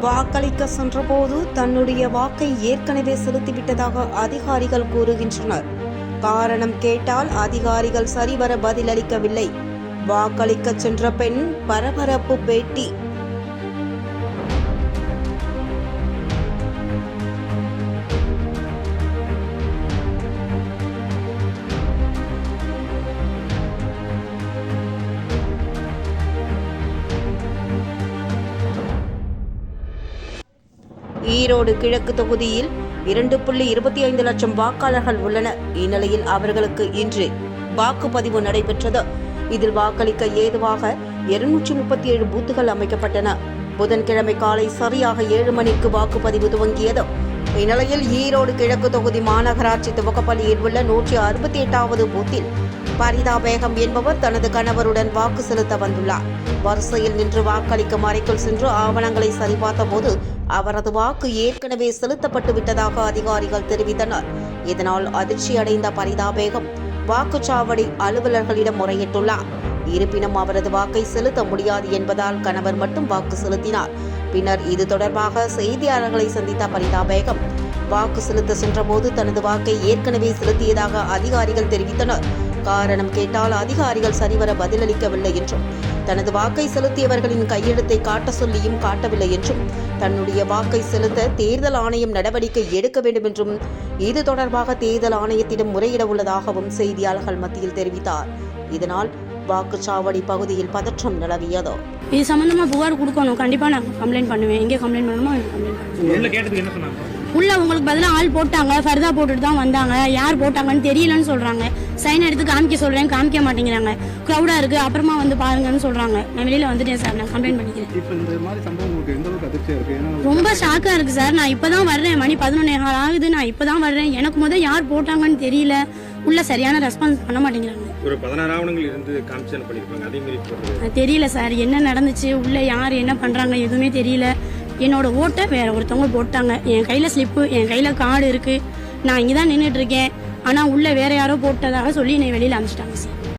வாக்களிக்க சென்றபோது தன்னுடைய வாக்கை ஏற்கனவே செலுத்திவிட்டதாக அதிகாரிகள் கூறுகின்றனர். காரணம் கேட்டால் அதிகாரிகள் சரிவர பதிலளிக்கவில்லை. வாக்களிக்க சென்ற பெண் பரபரப்பு பேட்டி ஈரோடு கிழக்கு தொகுதியில் இரண்டு புள்ளி இருபத்தி ஐந்து லட்சம் வாக்காளர்கள் உள்ளனர் இந்நிலையில் அவர்களுக்கு இன்று வாக்குப்பதிவு நடைபெற்றது. இதில் வாக்களிக்க ஏதுவாக இருநூற்றி முப்பத்தி ஏழு பூத்துகள் அமைக்கப்பட்டன. புதன்கிழமை காலை சரியாக ஏழு மணிக்கு வாக்குப்பதிவு துவங்கியது. இந்நிலையில் ஈரோடு கிழக்கு தொகுதி மாநகராட்சி துவக்கப்பள்ளியில் உள்ள நூற்றி அறுபத்தி எட்டாவது பூத்தில் பரிதா பேகம் என்பவர் தனது கணவருடன் வாக்கு செலுத்த வந்துள்ளார். வரிசையில் நின்று வாக்களிக்கும் அறைக்குள் சென்று ஆவணங்களை சரிபார்த்த போது அவரது வாக்கு ஏற்கனவே செலுத்தப்பட்டு விட்டதாக அதிகாரிகள் தெரிவித்தனர். இதனால் அதிர்ச்சி அடைந்த பரிதா பேகம் வாக்குச்சாவடி அலுவலர்களிடம் முறையிட்டுள்ளார். இருப்பினும் அவரது வாக்கை செலுத்த முடியாது என்பதால் கணவர் மட்டும் வாக்கு செலுத்தினார். பின்னர் இது தொடர்பாக செய்தியாளர்களை சந்தித்த பரிதா பேகம் வாக்கு செலுத்த சென்றபோது தனது வாக்கை ஏற்கனவே செலுத்தியதாக அதிகாரிகள் தெரிவித்தனர். காரணம் கேட்டால் அதிகாரிகள் சரிவர பதிலளிக்கவில்லை என்றும் தனது வாக்கை செலுத்தியவர்களின் கையெழுத்தை காட்ட சொல்லியும் காட்டவில்லை என்றும் தன்னுடைய வாக்கை செலுத்த தேர்தல் ஆணையம் நடவடிக்கை எடுக்க வேண்டும் என்றும் இது தொடர்பாக தேர்தல் ஆணையத்திடம் முறையிட உள்ளதாகவும் செய்தியாளர்கள் மத்தியில் தெரிவித்தார். இதனால் வாக்குச்சாவடி பகுதியில் பதற்றம் நிலவியது. இது சம்மந்தமா புகார் கொடுக்கணும். கண்டிப்பா நான் கம்ப்ளைண்ட் பண்ணுவேன். எங்கே கம்ப்ளைண்ட் பண்ணணுமோ கம்ப்ளைண்ட் பண்ணுவேன். உள்ள உங்களுக்கு பதிலாக ஆள் போட்டாங்க ஃபர்தா போட்டுட்டு தான் வந்தாங்க. யார் போட்டாங்கன்னு தெரியலன்னு சொல்றாங்க. சைன் எடுத்து காமிக்க சொல்றேன் காமிக்க மாட்டேங்கிறாங்க. க்ரௌடா இருக்கு அப்புறமா வந்து பாருங்கன்னு சொல்றாங்க. நான் வெளியில வந்துட்டேன் சார் நான் கம்ப்ளைண்ட் பண்ணிக்கிறேன். ரொம்ப ஷாக்கா இருக்கு சார். நான் இப்பதான் வர்றேன் மணி பதினொன்னே கால் ஆகுது நான் இப்பதான் வர்றேன். எனக்கு முத யார் போட்டாங்கன்னு தெரியல. உள்ள சரியான ரெஸ்பான்ஸ் பண்ண மாட்டேங்கிறாங்க. ஒரு பதினாறு ஆவணங்கள் இருந்து காமிச்சு பண்ணிருப்பாங்க அதே மாதிரி தெரியல சார். என்ன நடந்துச்சு உள்ள யார் என்ன பண்றாங்க எதுவுமே தெரியல. என்னோட ஓட்டை வேற ஒருத்தவங்க போட்டாங்க. என் கையில ஸ்லிப்பு என் கையில கார்டு இருக்கு. நான் இங்கே தான் நின்றுட்டு இருக்கேன். ஆனா உள்ள வேற யாரோ போட்டதாக சொல்லி என்னை வெளியில அனுப்பிச்சிட்டாங்க சார்